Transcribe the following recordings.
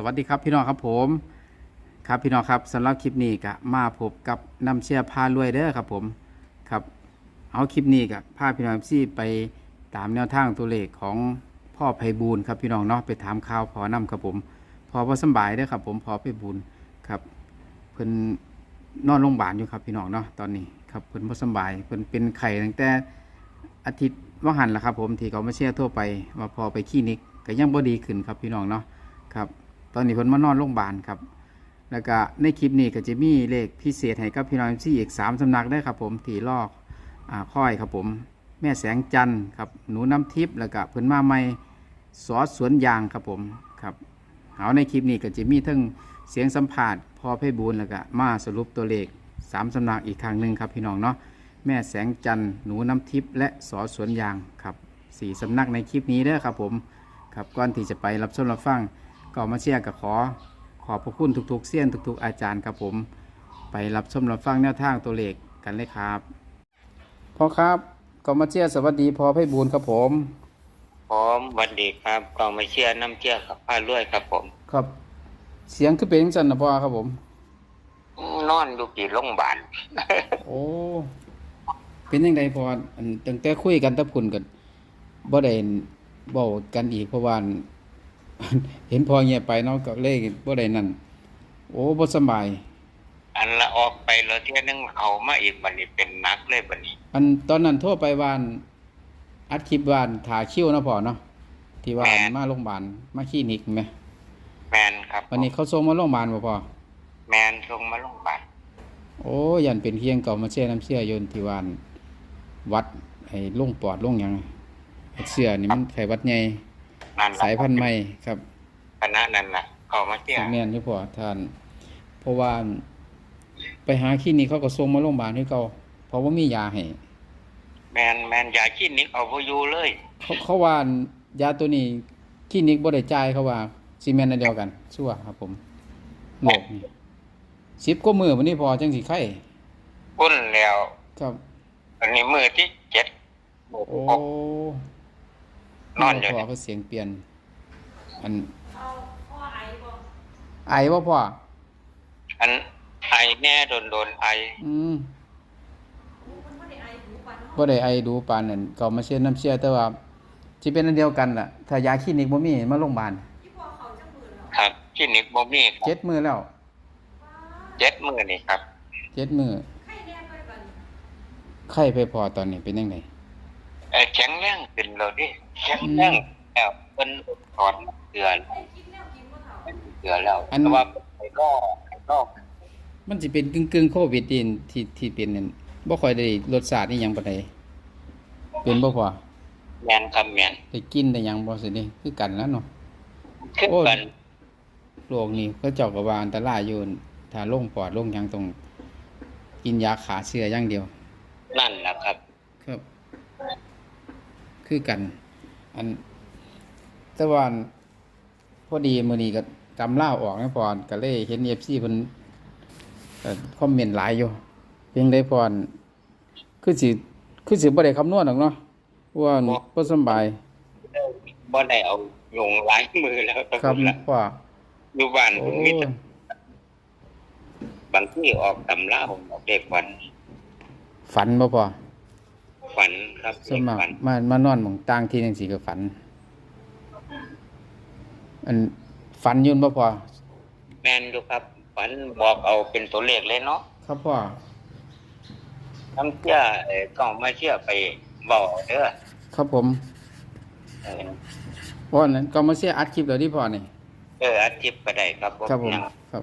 สวัสดีครับพี่น้องครับผม ครับพี่น้องครับสำหรับคลิปนี้ก็มาพบกับน้ำเชียร์พารวยเด้อครับผมครับเอาคลิปนี้กับพาพี่น้องซี่ไปตามแนวทางตัวเลขของพ่อไพบูลครับพี่น้องเนาะไปถามข่าวพอนํครับผมพอพอสบายเด้อครับผมพอไพบูลครับเพิ่นนอนโรงพยาบาลอยู่ครับพี่น้องเนาะตอนนี้ครับเพิ่นบ่สบายเพิ่นเป็นไข้ตั้งแต่อาทิตย์ว่าหันละครับผมที่เขามาเชียร์ทั่วไปว่าพอไปคลินิกก็ยังบ่ดีขึ้นครับพี่น้องเนาะครับ ตอนนี้เพิ่นมานอนโรงพยาบาลครับ แล้วก็ในคลิปนี้ก็จะมีเลขพิเศษให้กับพี่น้องที่อีก3สำนักได้ครับผมที่ลอกอ่าค่อยครับผม แม่แสงจันทร์ครับหนูน้ำทิพย์แล้วก็เพิ่นมาใหม่สอสวนยางครับผมครับเอาในคลิปนี้ก็จะมีทั้งเสียงสัมภาษณ์พอเพบูลแล้วก็มาสรุปตัวเลข3สำนักอีกครั้งหนึ่งครับพี่น้องเนาะแม่แสงจันทร์หนูน้ำทิพย์และสอสวนยางครับสี่สำนักในคลิปนี้เด้อครับผมครับก่อนที่จะไปรับชมรับฟัง ก็มาเชียร์กับขอ ขอบพระคุณทุกๆเสี้ยนทุก ๆ อาจารย์ครับผม ไปรับชมรับฟังแนวทางตัวเลขกันเลยครับพ่อครับก็มาเชียร์สวัสดีพอไพบูลย์ครับผม ผมสวัสดีครับกองมาเชียร์น้ำเชียร์ครับพาลุวยครับผม ครับ เสียงคือเป็นจังซันนะพ่อครับผม นอนอยู่กี่โรงพยาบาล โอ้เป็นยังไงพออันตั้งแต่คุยกันตะพุ่นกันบ่ได้เว้ากันอีกเพราะว่า เห็นพอเงียบไปเนาะก็เลยบ่ได้นั่นโอ้บ่สำบาย อันละออกไปแล้วเที่ยนึงเอามาอีกบันนี้เป็นนักเลยบันนี้ อันตอนนั้นโทรไปวานอัดคลิปวานถ่าคิวเนาะพ่อเนาะที่วานมาโรงพยาบาลมาคลินิกไหมแมนครับวันนี้เขาส่งมาโรงพยาบาลบ่พ่อแมนส่งมาโรงพยาบาลโอ้ยันเป็นเคียงเก่ามาเชื่อน้ำเชื่อโยนที่วานวัดไอ้ลงปอดลงหยังเสื้อนี่มันไขหวัดใหญ่ นั่นละสายพันธุ์ใหม่ครับคณะนั่นละเขามาเชียร์แม่นอยู่พ่อท่าน เพราะว่าไปหาคลินิกเขาก็ส่งมาโรงพยาบาลให้เขาเพราะว่ามียาให้แมนแมนยาคลินิกเอาไปอยู่เลยเขาเขาว่ายาตัวนี้คลินิกบ่ได้จ่ายเขาว่าซีเมนต์อันเดียวกันชั่วครับ ผมโลกนี่สิบกว่ามือวันนี้พอจังสิไข่พุ่นแล้ว ครับ อันนี้มือที่เจ็ดโอ้ นอนอยู่พ่อเนี่ยเขาเสียงเปลี่ยนอันไอบ่พ่ออันไอแน่โดนโดนๆไอ อืมบ่ได้ไอดูปานนั่นก็มาเชื่อน้ำเชื่อแต่ว่าสิเป็นอันเดียวกันล่ะ ถ้ายาคลินิกบ่มีมาโรงพยาบาลครับคลินิกบ่มีครับเจ็ดมือแล้วเจ็ดมือนี่ครับเจ็ดมือไข้ไปพอตอนนี้เป็นยังไงเอ่อแข็งแรงขึ้นแล้วดิ แข็งแรงแล้วเป็นถอนเกลือเกลือแล้วอันแต่ว่าไปล่อไปล่อมันสิเป็นกึ่งกึ่งโควิดนี่ที่ที่เป็นนั่นบ่ค่อยได้รสชาตินี่ยังปานใดเป็นบ่พอแมนคำแมนได้กินได้ยังบ่สินี่คือกันแล้วเนาะขึ้นโอ้ยกันโรคนี้เขาเจ้าก็ว่าอันตรายอยู่ถ้าลงปอดลงยังต้องกินยาขาเชื้ออย่างเดียว นั่นแหละครับ ครับ คือกัน อันแต่ว่าอันพอดีมื้อนี้ก็จำเล่าวออกนะพรก็เลยเห็น FC เพิ่นเอ่อคอมเมนต์หลายอยู่เพียงได้พรคือสิคือสิบ่ได้คำนวณหรอกเนาะเพราะว่าบ่สำบายบ่ได้เอายงหลายมือแล้วตะครับกุละว่าอยู่บ้านโอ้ผมมีแต่บางที่ออกตำราผมออกเด็กวัน ฝันบ่พอฝัน ครับส่วนมากฝันมามานอนหม่องต่างที่จังซี่ก็ฝัน อันฝันอยืนบ่พอแมนอยู่ครับฝันบอกเอาเป็นตัวเลขเลยเนาะครับพ่อน้ำเชื่อเอ่อก็มาเชื่อไปบอกเด้อครับผมเออเพราะฉะนั้นก็มาเสียอัดคลิปแล้วที่พ่อนี่ เอออาทิตย์ก็ได้ครับครับผมยังครับ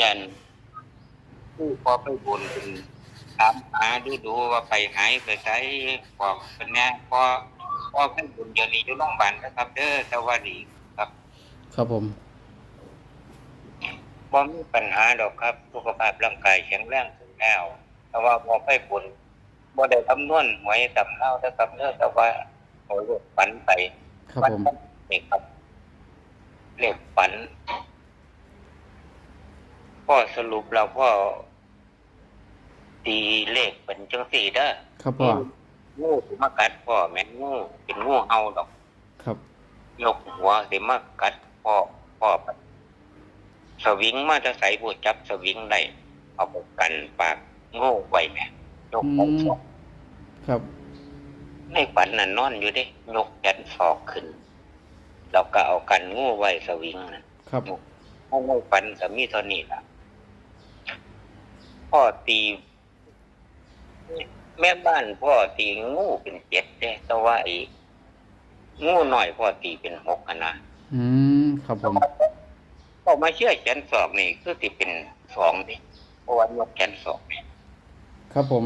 ยันผู้พอไปบุญเป็น ตามหาดูดูว่าไปหายไปใช้บอกเป็นแน่พอพอไปบุญเดี๋ยวนี้อยู่โรงพยาบาลนะครับเด้อแต่ว่าดีครับครับผมบ่มีปัญหาดอกครับสุขภาพร่างกายแข็งแรงถึงแล้วแต่ว่าพอไปบุญบ่ได้คำนวณหวยตำเล่าแต่กับเด้อแต่ว่าโอ้ยฝันไปครับฝันผมนี่ครับเลขฝันพ่อสรุปแล้วพ่อ ตีเลขเป็นจังสี่เด้อครับพ่องูสิมากัดพ่อแม่นงูเป็นงูเห่าดอก ครับยกหัวสิมากัดพ่อพ่อสวิงมาจะใส่ผู้จับสวิงได้เอาไปกันปากโง่ไว้แหม่ยกแขนศอกครับในฝันน่ะนอนอยู่เด้ยกแขนศอกขึ้นเราก็เอากันโง่ไว้สวิงน่ะครับห้องไม่ฝันก็มีเท่านี้ล่ะพ่อตี แม่บ้านพ่อตีงูเป็นเจ็ดเด้แต่ว่าไอ้งูหน่อยพ่อตีเป็นหกอะนะอืมครับผมพอมาเชื่อแขนศอกนี่คือติเป็นสองดิเพราะว่ายกแขนศอกนี่ครับผม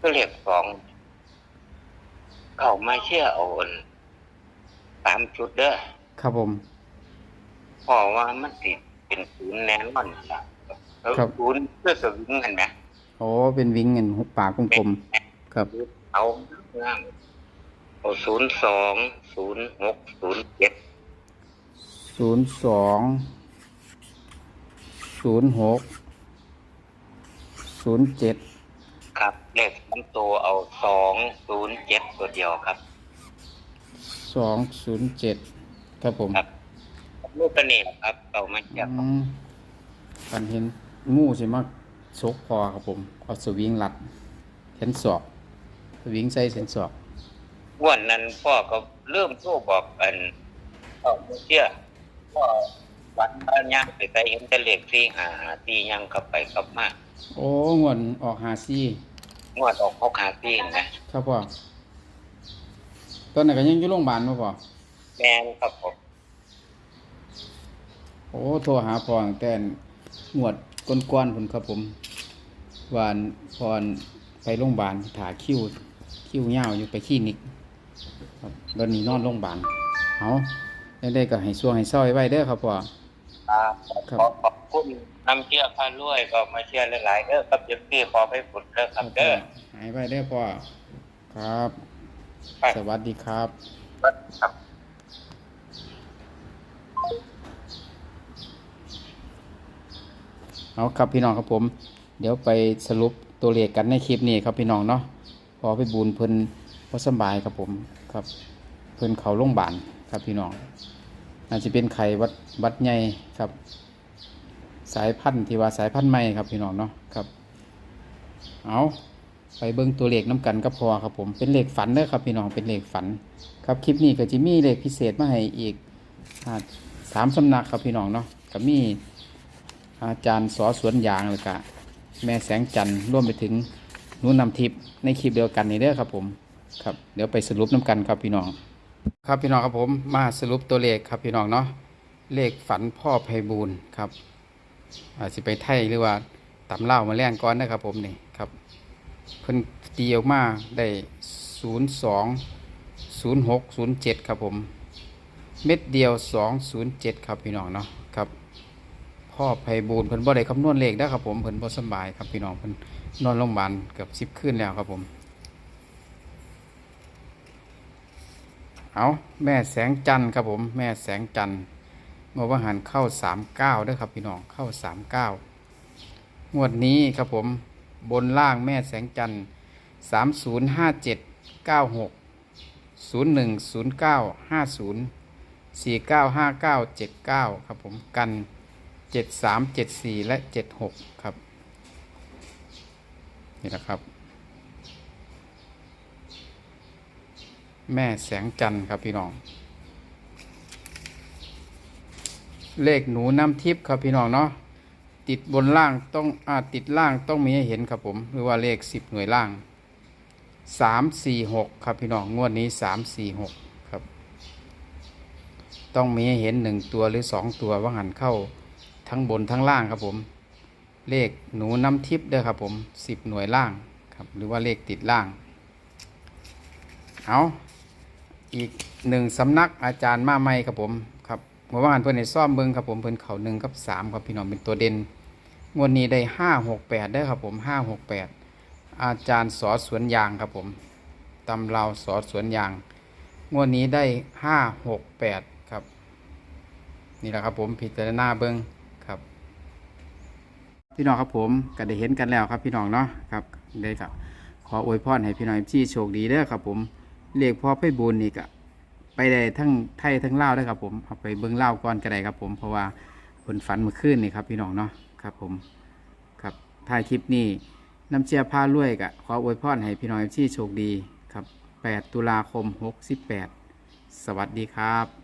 ก็เรียกสองเขามาเชื่อเอาอันสามชุดเด้อครับผมเพราะว่ามันติดเป็นศูนย์แน่นอนล่ะแล้วครับศูนย์เพื่อสวิงกันนะ โอ้เป็นวิงเงินหุบปากกลมๆครับเอาง่ามเอาศูนย์สองศูนย์หกศูนย์เจ็ดศูนย์สองศูนย์หกศูนย์เจ็ดครับ เลขสามตัวเอาสองศูนย์เจ็ดตัวเดียวครับสองศูนย์เจ็ดครับผมครับลูกกระเนกครับเอามาจากอืมกันเห็นงูใช่ไห มชกคอครับผมเอาสวิงรัดเห็นศอกสวิงใส่เส้นศอกวันนั้นพ่อก็เริ่มโทรบอกกันเอาไม่เชื่อพ่อวันบ้านย่างไปไปเห็นแต่เลขที่หาหาที่ย่างกลับไปกลับมาโอ้งวนออกหาซี่งวดออกหกหาที่นะครับพ่อตอนนั้นก็ยังอยู่โรงพยาบาลมาพ่อแม่นครับผมโอ้โทรหาพ่อตั้งแต่งวด ก้อนๆผมครับผมวานพรไปโรงพยาบาลถาคิวคิวยาวอยู่ไปคลินิกครับตอนนี้นอนโรงพยาบาลเอาได้ๆก็ให้ช่วงให้ซอยไว้เด้อครับพ่อครับครับขอขอบคุณน้ำเชื่อพารวยก็มาเชื่อหลายๆเด้อครับเดี๋ยวพี่ขอไปฝึกเด้อครับเด้อหายไปได้อพ่อครับครับ สวัสดีครับครับ เอาครับพี่น้องครับผม เดี๋ยวไปสรุปตัวเลขกันในคลิปนี้ครับพี่น้องเนาะพอไปบูนเพิ่นพอสบายครับผมครับ เพิ่นเขาโรงพยาบาลครับพี่น้องอาจจะเป็นไข้หวัดวัดใหญ่ครับ สายพันธุ์ที่ว่าสายพันธุ์ใหม่ครับพี่น้องเนาะครับ เอาไปเบิ่งตัวเลขน้กันก็พอครับผมเป็นเลขฝันเด้อครับพี่น้องเป็นเลขฝัน ครับคลิปนี้ก็จะมีเลขพิเศษมาให้อีกอ่าสามสำนักครับพี่น้องเนาะก็มี อาจารย์สอสวนยางเลยกะแม่แสงจันทร์ร่วมไปถึงนุ่นนำทิพย์ในคลิปเดียวกันนี่เด้อครับผมครับเดี๋ยวไปสรุปน้กันครับพี่น้อง ครับพี่น้องครับผมมาสรุปตัวเลขครับพี่น้องเนาะเลขฝันพ่อไพบูลครับอาจจะไปไทยหรือว่าตำเล่ามาแล่งก้อนนะครับผมนี่ครับเพิ่นตีออกมาได้ศูนย์สองศูนย์หกศูนย์เจ็ดครับผม เม็ดเดียวสองศูนย์เจ็ดครับพี่น้องเนาะ พ่อไพบูลเพิ่นบ่ได้คำนวณเลขได้ครับผมเพิ่นบ่สบายครับพี่น้องเพิ่นนอนโรงพยาบาลเกือบสิบคืนแล้วครับผม เอาแม่แสงจันทร์ครับผม แม่แสงจันทร์เมื่อวันหันเข้าสามเก้าด้วยครับพี่น้องเข้าสามเก้างวดนี้ครับผมบนล่างแม่แสงจันทร์สามศูนย์ห้าเจ็ดเก้าหกศูนย์หนึ่งศูนย์เก้าห้าศูนย์สี่เก้าห้าเก้าเจ็ดเก้าครับผมกัน เจ็ดสามเจ็ดสี่และเจ็ดหกครับ นี่แหละครับ แม่แสงจันทร์ครับพี่น้อง เลขหนูน้ำทิพย์ครับพี่น้องเนาะติดบนล่างต้องอาติดล่างต้องมีให้เห็นครับผม หรือว่าเลขสิบหน่วยล่างสามสี่หกครับพี่น้องงวดนี้สามสี่หกครับ ต้องมีให้เห็นหนึ่งตัวหรือสองตัวว่าหันเข้า ทั้งบนทั้งล่างครับผม เลขหนูน้ำทิพย์เด้อครับผมสิบหน่วยล่างครับหรือว่าเลขติดล่าง เอาอีกหนึ่งสำนักอาจารย์มาใหม่ครับผมครับเมื่อวานเพื่อนในซ่อมเบิ้งครับผมเพื่อนเขาหนึ่งกับสามครับพี่น้องเป็นตัวเด่นงวดนี้ได้ห้าหกแปดได้อครับผมห้าหกแปดอาจารย์สอสวนยางครับผมตำเราสอสวนยางงวดนี้ได้ห้าหกแปดครับ นี่แหละครับผมพิจารณาเบิ้ง พี่น้องครับผมก็ได้เห็นกันแล้วครับพี่น้องเนาะครับได้ครับขออวยพรให้พี่น้องที่โชคดีเด้อครับผมเลขพ่อไพบูลย์นี่ก็ไปได้ทั้งไทยทั้งลาวได้ครับผมเอาไปเบิ่งลาวก่อนก็ได้ครับผมเพราะว่าเพิ่นฝันเมื่อคืนนี่ครับพี่น้องเนาะครับผมครับท้ายคลิปนี้น้ำเชียร์พารวยกะขออวยพรให้พี่น้องที่โชคดีครับ 8 ตุลาคม 68 สวัสดีครับ